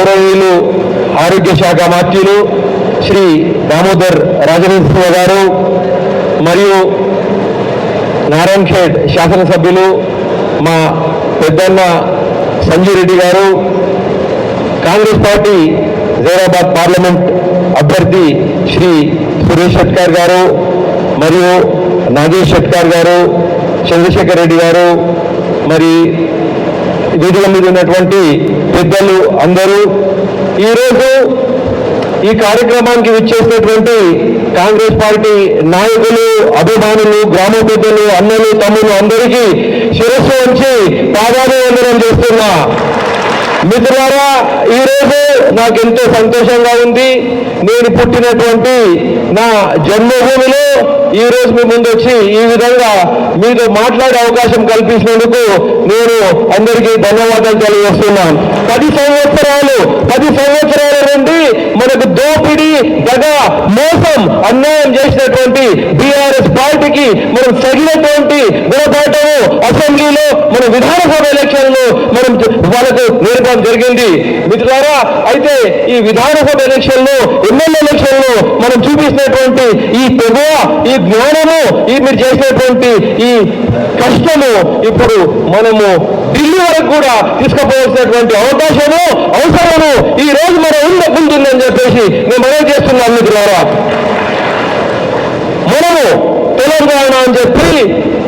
గౌరవీయులు ఆరోగ్య శాఖ మంత్రులు శ్రీ దామోదర్ రాజనరసింహ గారు మరియు నారాయణ ఖేడ్ శాసనసభ్యులు మా పెద్దన్న సంజయ్ రెడ్డి గారు కాంగ్రెస్ పార్టీ జైరాబాద్ పార్లమెంట్ అభ్యర్థి శ్రీ సురేష్ షెట్కార్ గారు మరియు నాగేష్ షెట్కార్ గారు చంద్రశేఖర్ రెడ్డి గారు మరి వేదిక మీద ఉన్నటువంటి పెద్దలు అందరూ ఈరోజు ఈ కార్యక్రమానికి విచ్చేసినటువంటి కాంగ్రెస్ పార్టీ నాయకులు అభిమానులు గ్రామ పెద్దలు అన్నలు తమ్ములు అందరికీ శిరస్సు వచ్చి పాదాభివందనం చేస్తున్నా. మిత్రులారా ఈరోజు నాకెంతో సంతోషంగా ఉంది. నేను పుట్టినటువంటి నా జన్మభూమిలో ఈ రోజు మీ ముందు వచ్చి ఈ విధంగా మీతో మాట్లాడే అవకాశం కల్పించినందుకు నేను అందరికీ ధన్యవాదాలు తెలియజేస్తున్నాను. పది సంవత్సరాలు పది సంవత్సరాల నుండి మనకు దోపిడీ దగ మోసం అన్యాయం చేసినటువంటి బీఆర్ఎస్ పార్టీకి మనం తగినటువంటి గుణపాఠము అసెంబ్లీలో మన విధానసభ ఎలక్షన్లో మనం వాళ్ళకు నేర్పడం జరిగింది. మిత్రులారా అయితే ఈ విధానసభ ఎలక్షన్లు ఎమ్మెల్యేలు ఎమ్మెల్యే మనం చూపిస్తున్నటువంటి ఈ తెగువ ఈ జ్ఞానము ఈ మీరు చేసినటువంటి ఈ కష్టము ఇప్పుడు మనము ఢిల్లీ వరకు కూడా తీసుకుపోవాల్సినటువంటి అవకాశము అవసరము ఈ రోజు మన ఉంద ఉంటుందని చెప్పేసి నేను మనవి మీ మిత్రులారా మనము తెలంగాణ అని చెప్పి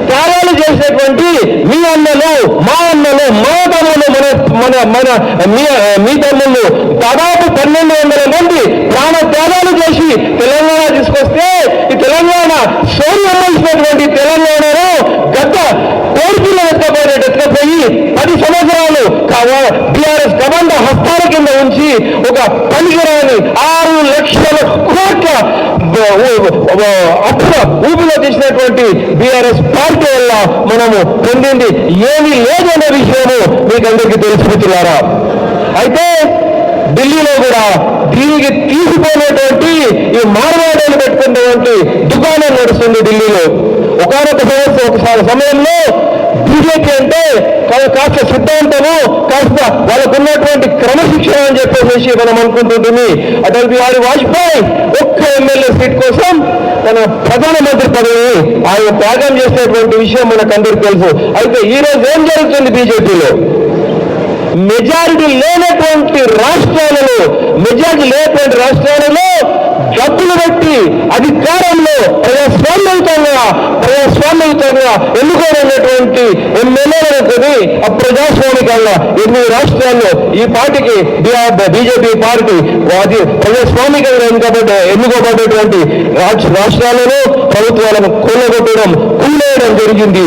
త్యాగాలు చేసేటువంటి మీ అన్నలు మా అన్నలు మా తమ్ములు మన మన మన మీ మీ తమ్ముళ్ళు దాదాపు పన్నెండు వందల మంది ప్రాణ త్యాగాలు చేసి తెలంగాణ తీసుకొస్తే ఈ తెలంగాణ సోనియమ్మ ఇచ్చినటువంటి తెలంగాణలో గత కోరికలు ఎత్తపోయి ఎత్తపోయి పది సంవత్సరాలు టిఆర్ఎస్ కబంధ హస్తాల కింద ఉంచి ఒక పనికిరాని ఆరు లక్షల కోట్ల అప్పుల ఊపిలో తీసినటువంటి బీఆర్ఎస్ పార్టీ వల్ల మనము పొందింది ఏమీ లేదనే విషయము మీకు అందరికీ తెలిసిపోతున్నారా అయితే ఢిల్లీలో కూడా దీనికి తీసిపోయినటువంటి ఈ మార్వాడీలు పెట్టుకున్నటువంటి దుకాణం నడుస్తుంది ఢిల్లీలో. ఒకనొక సంవత్సరం ఒకసారి సమయంలో బీజేపీ అంటే కాస్త కాస్త వాళ్ళకు క్రమశిక్షణ అని చెప్పేసి మనం అనుకుంటుంటుంది. అటల్ బిహారీ వాజ్పేయి ఒక్క ఎమ్మెల్యే సీట్ కోసం తన ప్రధానమంత్రి పదవిని ఆయన త్యాగం చేసేటువంటి విషయం మనకు అందరికీ తెలుసు. అయితే ఈ రోజు ఏం జరుగుతుంది బీజేపీలో? మెజారిటీ లేనటువంటి రాష్ట్రాలలో మెజారిటీ లేనటువంటి రాష్ట్రాలలో డబ్బులు పెట్టి అధికారంలో ప్రజాస్వామ్యయుతంగా స్వామితంగా ఎన్నుకోనటువంటి ఎమ్మెల్యేలనుకుని ప్రజాస్వామికంగా ఎన్ని రాష్ట్రాల్లో ఈ పార్టీకి బీజేపీ పార్టీ అది ప్రజాస్వామికంగా ఎన్నుకోబడ్డ ఎన్నుకోబడ్డటువంటి రాష్ట్ర రాష్ట్రాలలో ప్రభుత్వాలను కూలగొట్టడం కూలేయడం జరిగింది.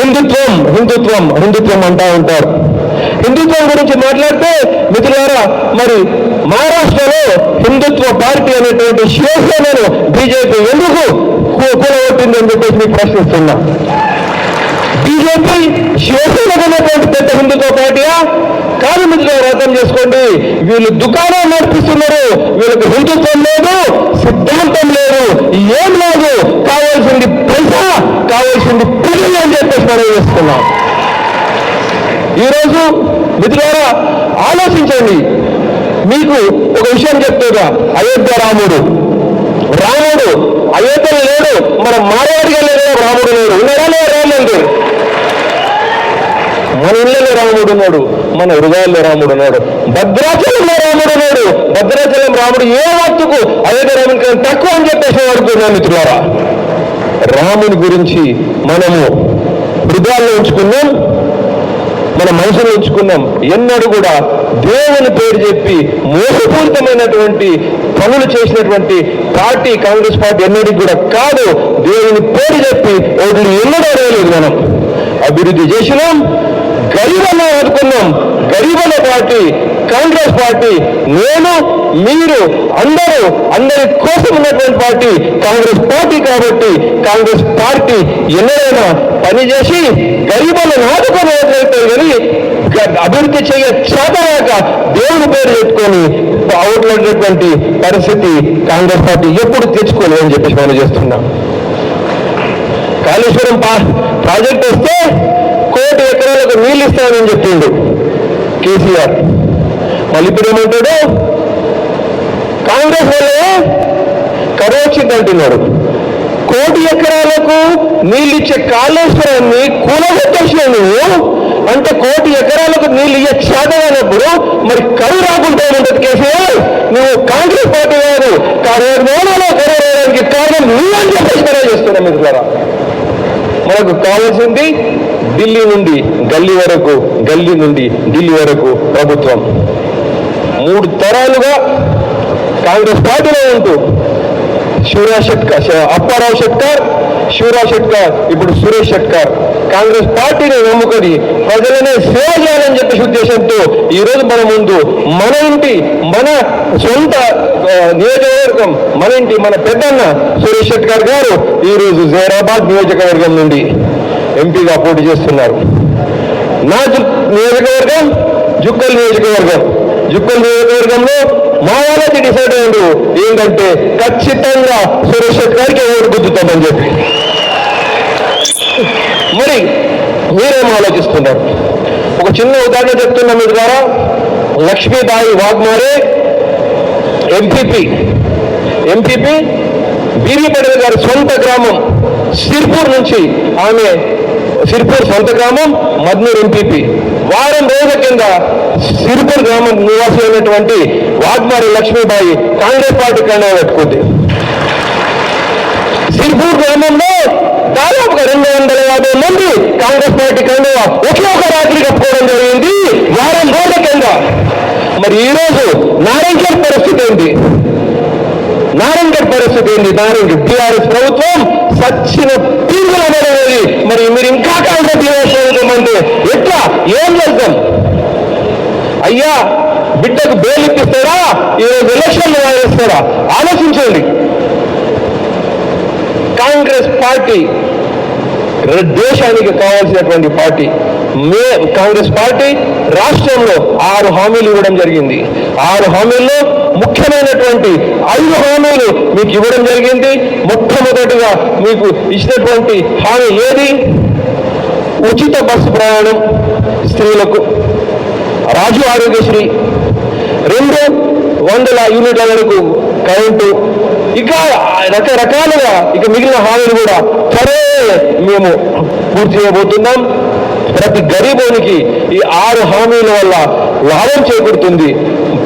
హిందుత్వం హిందుత్వం హిందుత్వం అంటా ఉంటారు. హిందుత్వం గురించి మాట్లాడితే మిత్రులారా మరి మహారాష్ట్రలో హిందుత్వ పార్టీ అనేటువంటి శివసేనను బీజేపీ ఎందుకు కూలగొట్టింది? చెప్పేసి ప్రశ్నిస్తున్నా. బీజేపీ శివసేన పెద్ద హిందుత్వ పాటుగా కాదు మిత్రులు అర్థం చేసుకోండి. వీళ్ళు దుకాణం నడిపిస్తున్నారు. వీళ్ళకి హిందుత్వం లేదు సిద్ధాంతం లేదు ఏం లేదు. కావాల్సింది పైసా కావాల్సింది పిల్లలు అని చెప్పేసి మనం చేస్తున్నాం ఈరోజు మిత్రులారా ఆలోచించండి. మీకు ఒక విషయం చెప్తుందా అయోధ్య రాముడు. రాముడు అయోధ్యలో లేడు మన మారవాడిగా లేడు రాముడు లేడు ఉన్నాడా లేదా రాముడు మన ఇళ్ళలో రాముడు ఉన్నాడు మన హృదయాల్లో రాముడు ఉన్నాడు భద్రాచలంలో రాముడు ఉన్నాడు భద్రాచలం రాముడు ఏ వస్తుకు అయోధ్య రాముని కానీ తక్కువ అని చెప్పేసి వాడుకున్నాను మిత్రులారా రాముని గురించి మనము హృదయాల్లో ఉంచుకున్నాం మన మనసులో ఉంచుకున్నాం. ఎన్నడూ కూడా దేవుని పేరు చెప్పి మోసపూరితమైనటువంటి పనులు చేసినటువంటి పార్టీ కాంగ్రెస్ పార్టీ ఎన్నడికి కూడా కాదు. దేవుని పేరు చెప్పి ఒకటి ఎన్నడూ అడగలేదు మనం. అభివృద్ధి చేసినాం. గరీబన్న ఆదుకున్నాం గరీబన్న పార్టీ కాంగ్రెస్ పార్టీ నేను మీరు అందరూ అందరి కోసం ఉన్నటువంటి పార్టీ కాంగ్రెస్ పార్టీ కాబట్టి కాంగ్రెస్ పార్టీ ఎన్నడైనా పనిచేసి గరీబులను ఆదుకొని వదిలేస్తే కానీ అభివృద్ధి చేయ చేతగాక దేవుని పేరు చెప్పుకొని అవుతున్నటువంటి పరిస్థితి కాంగ్రెస్ పార్టీ ఎప్పుడు తెచ్చుకోలేదు అని చెప్పేసి మనం చేస్తున్నాం. కాళేశ్వరం ప్రాజెక్ట్ వస్తే నీళ్ళు ఇస్తానని చెప్పిండు కేసీఆర్. మళ్ళీ ఇప్పుడు ఏమంటాడు? కాంగ్రెస్ వల్లే కరువు వచ్చింది కోటి ఎకరాలకు నీళ్ళిచ్చే కాళేశ్వరాన్ని కూలగొట్టేసిన నువ్వు? అంటే కోటి ఎకరాలకు నీళ్ళు ఇయ్య చేతనప్పుడు మరి కరువు రాకుండా ఉంటుంది కేసీఆర్? నువ్వు కాంగ్రెస్ పార్టీ కాదు కానీ మూలలో కరువు రావడానికి కారణం నువ్వని చెప్పేసి తెలియజేస్తున్నా ద్వారా. మనకు కావాల్సింది ఢిల్లీ నుండి గల్లీ వరకు గల్లీ నుండి ఢిల్లీ వరకు ప్రభుత్వం. మూడు తరాలుగా కాంగ్రెస్ పార్టీలో ఉంటూ శివరాజ్ షెట్కర్ అప్పారావు షెట్కర్ శివరాజ్ షెట్కర్ ఇప్పుడు సురేష్ షెట్కర్ కాంగ్రెస్ పార్టీని నమ్ముకొని ప్రజలనే సేవ చేయాలని చెప్పేసి ఉద్దేశంతో ఈ రోజు మన ముందు మన ఇంటి మన సొంత నియోజకవర్గం మన ఇంటి మన పెద్దన్న సురేష్ షెట్కర్ గారు ఈ రోజు జైరాబాద్ నియోజకవర్గం నుండి ఎంపీగా పోటీ చేస్తున్నారు. నా నియోజకవర్గం జుక్కల్ నియోజకవర్గం. జుక్కల్ నియోజకవర్గంలో మా వాళ్ళకి డిసైడ్ అయ్యారు. ఏంటంటే ఖచ్చితంగా సురేష్ శెట్ గారికి ఓటు గుద్దుతామని చెప్పి. మరి మీరేం ఆలోచిస్తున్నారు? ఒక చిన్న ఉదాహరణ చెప్తున్నా మీ ద్వారా. లక్ష్మీబాయి వాగ్మారే ఎంపీపీ ఎంపీపీ బీవీ పటేల్ గారి సొంత గ్రామం సిర్పూర్ నుంచి ఆమె సిర్పూర్ సొంత గ్రామం మద్నూర్ ఎంపీపీ వారం రోజుల కింద సిర్పూర్ గ్రామం నివాసి అయినటువంటి వాగ్మారి లక్ష్మీబాయి కాంగ్రెస్ పార్టీ కండా పెట్టుకుంది. సిర్పూర్ గ్రామంలో దాదాపుగా రెండు వందల యాభై మంది కాంగ్రెస్ పార్టీ కన్నా ఒకే ఒక రాత్రి కప్పుకోవడం జరిగింది. వారం రోజుల కింద మరి ఈ రోజు పరిస్థితి ఏంటి? నారాయణగఢ్ పరిస్థితి ఏంటి? నారాయణగఢ్ టీఆర్ఎస్ ప్రభుత్వం సచ్చిన తీర్పులు అనేది మరి మీరు ఇంకా కాంగ్రెస్ టీఆర్ఎస్ ప్రభుత్వం అంటే ఎట్లా? ఏం చేద్దాం? అయ్యా బిడ్డకు బెయిల్ ఇప్పిస్తారా? ఈరోజు ఎలక్షన్లు వాయిస్తారా ఆలోచించండి. కాంగ్రెస్ పార్టీ దేశానికి కావాల్సినటువంటి పార్టీ. మే కాంగ్రెస్ పార్టీ రాష్ట్రంలో ఆరు హామీలు ఇవ్వడం జరిగింది. ఆరు హామీల్లో ముఖ్యమైనటువంటి ఐదు హామీలు మీకు ఇవ్వడం జరిగింది. మొట్టమొదటిగా మీకు ఇచ్చినటువంటి హామీ ఏది? ఉచిత బస్సు ప్రయాణం స్త్రీలకు. రాజు ఆరోగ్యశ్రీ. రెండు వందల యూనిట్ల వరకు కరెంటు. ఇక రకరకాలుగా ఇక మిగిలిన హామీలు కూడా సరే మేము పూర్తి చేయబోతున్నాం. ప్రతి గరీబునికి ఈ ఆరు హామీల వల్ల లాభం చేకూరుతుంది.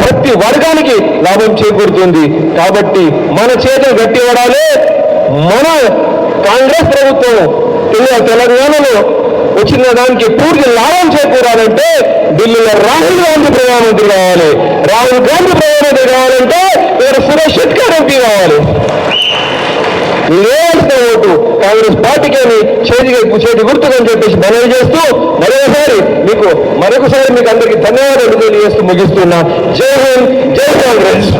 ప్రతి వర్గానికి లాభం చేకూరుతుంది. కాబట్టి మన చేతులు గట్టి పడాలి. మన కాంగ్రెస్ ప్రభుత్వం తెల- తెలంగాణలో వచ్చిన దానికి పూర్తి లాభం చేకూరాలంటే ఢిల్లీలో రాహుల్ గాంధీ ప్రధానమంత్రి కావాలి. రాహుల్ గాంధీ ప్రధానమంత్రి కావాలంటే ఇక్కడ సురేష్ షెట్కర్ ఎంపీ కావాలి. లేదంటే కాంగ్రెస్ పార్టీకి అని చేతి చేతి గుర్తుకని చెప్పేసి మనవి చేస్తూ మరొకసారి మీకు మరొకసారి మీకు అందరికీ ధన్యవాదాలు తెలియజేస్తూ ముగిస్తున్నా. జై హింద్ జై కాంగ్రెస్.